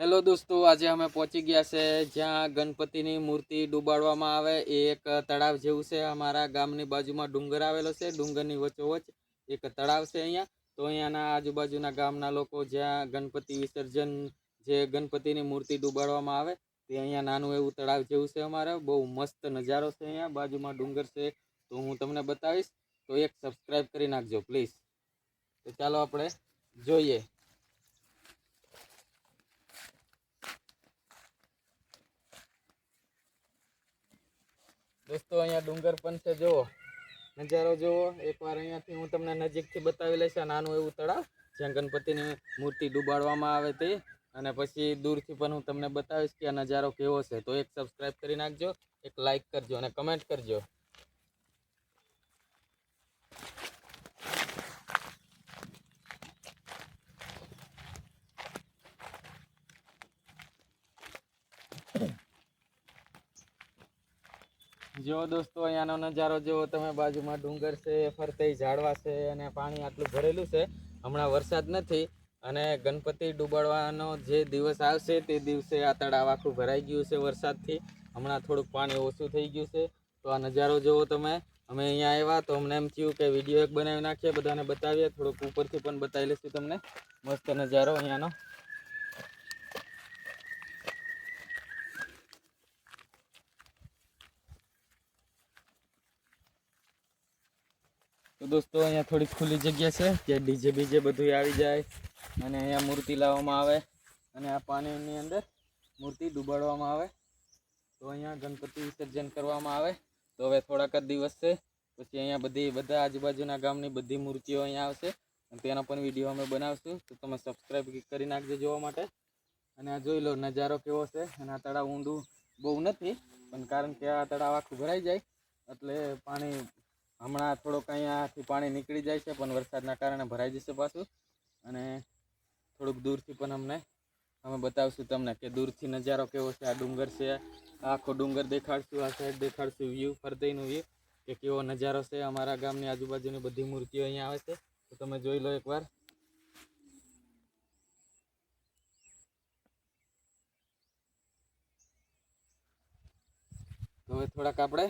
Hello દોસ્તો, આજે અમે પહોંચી ગયા છે જ્યાં ગણપતિની મૂર્તિ ડૂબાડવામાં આવે. એ એક તળાવ જેવું છે. અમારા ગામની બાજુમાં ડુંગર આવેલો છે. ડુંગરની વચ્ચોવચ એક તળાવ છે અહીંયા. તો અહીંયાના આજુબાજુના ગામના લોકો જ્યાં ગણપતિ વિસર્જન, જે ગણપતિની મૂર્તિ ડૂબાડવામાં આવે, તે અહીંયા નાનું એવું તળાવ જેવું છે અમારે. બહુ મસ્ત નજારો છે અહીંયા. બાજુમાં ડુંગર છે. તો હું તમને બતાવીશ. તો એક સબસ્ક્રાઈબ કરી નાખજો પ્લીઝ તો ચાલો આપણે જોઈએ. દોસ્તો અહીંયા ડુંગર પણ છે, જુઓ. નજારો જુઓ. એકવાર અહીંયાથી હું તમને નજીકથી બતાવી લઈશ નાનું એવું તળાવ, જ્યાં ગણપતિની મૂર્તિ ડૂબાડવામાં આવે તે. અને પછી દૂરથી પણ હું તમને બતાવીશ કે આ નજારો કેવો છે. તો એક સબસ્ક્રાઈબ કરી નાખજો, એક લાઈક કરજો અને કમેન્ટ કરજો. જો દોસ્તો, અહીંયાનો નજારો જુઓ તમે બાજુમાં ડુંગર છે, ફરતે ઝાડવા છે અને પાણી આટલું ભરેલું છે, હમણાં વરસાદ નથી અને ગણપતિ ડૂબાડવાનો જે દિવસ આવશે તે દિવસે આ તળાવ આખું ભરાઈ ગયું છે વરસાદથી. હમણાં થોડુંક પાણી ઓછું થઈ ગયું છે. તો આ નજારો જુઓ તમે. અમે અહીંયા આવ્યા તો અમને એમ થયું કે વીડિયો એક બનાવી નાખીએ, બધાને બતાવીએ. થોડુંક ઉપરથી પણ બતાવી લઈશું તમને. મસ્ત નજારો અહીંયાનો. તો દોસ્તો, અહીંયા થોડીક ખુલ્લી જગ્યા છે, ત્યાં ડીજે બીજે બધું આવી જાય અને અહીંયા મૂર્તિ લાવવામાં આવે અને આ પાણીની અંદર મૂર્તિ ડૂબાડવામાં આવે. તો અહીંયા ગણપતિ વિસર્જન કરવામાં આવે. તો હવે થોડાક જ દિવસ છે, પછી અહીંયા બધી, બધા આજુબાજુના ગામની બધી મૂર્તિઓ અહીંયા આવશે અને તેનો પણ વીડિયો અમે બનાવશું. તો તમે સબસ્ક્રાઈબ કરી નાખજો જોવા માટે. અને આ જોઈ લો, નજારો કેવો છે. અને આ તળાવ ઊંડું બહુ નથી, પણ કારણ કે આ તળાવ આખું ભરાઈ જાય, એટલે પાણી હમણાં થોડોક અહીંયાથી પાણી નીકળી જાય છે, પણ વરસાદના કારણે ભરાઈ જશે પાછું. અને થોડુંક દૂરથી પણ અમને, અમે બતાવશું તમને કે દૂરથી નજારો કેવો છે, આ ડુંગર છે આખો ડુંગર દેખાડશું, આ સાઈડ દેખાડશું વ્યૂ ફરતેનું વ્યૂ કે કેવો નજારો છે, અમારા ગામની આજુબાજુની બધી મૂર્તિઓ અહીંયા આવે છે. તો તમે જોઈ લો એકવાર. તો હવે થોડાક આપણે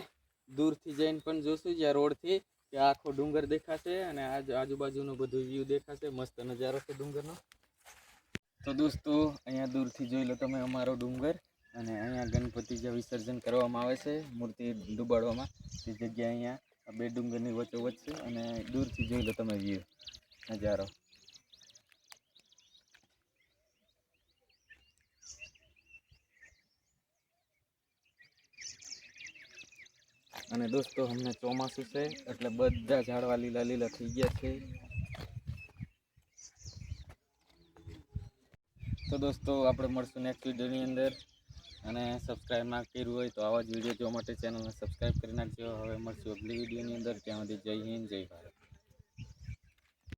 દૂરથી જઈને પણ જોશું જ્યાં રોડથી કે આખો ડુંગર દેખાશે અને આજ આજુબાજુનું બધું વ્યૂ દેખાશે, મસ્ત નજારો છે ડુંગરનો. તો દોસ્તો, અહીંયા દૂરથી જોઈ લો તમે અમારો ડુંગર અને અહીંયા ગણપતિ જે વિસર્જન કરવામાં આવે છે, મૂર્તિ ડૂબાડવામાં તે જગ્યા અહીંયા બે ડુંગરની વચ્ચોવચ્ચ છે અને દૂરથી જોઈ લો તમે વ્યૂ નજારો. અને દોસ્તો અમને ચોમાસું છે, એટલે બધા ઝાડવા લીલા લીલા થઈ ગયા છે. તો દોસ્તો, આપણે મળશું નેક્સ્ટ વિડીયોની અંદર. અને સબસ્ક્રાઈબ ના કર્યું હોય તો આવા જ વીડિયો જોવા માટે ચેનલને સબસ્ક્રાઈબ કરી નાખજો. હવે મળશું અગલી વિડીયોની અંદર. ત્યાં સુધી જય હિન્દ, જય ભારત.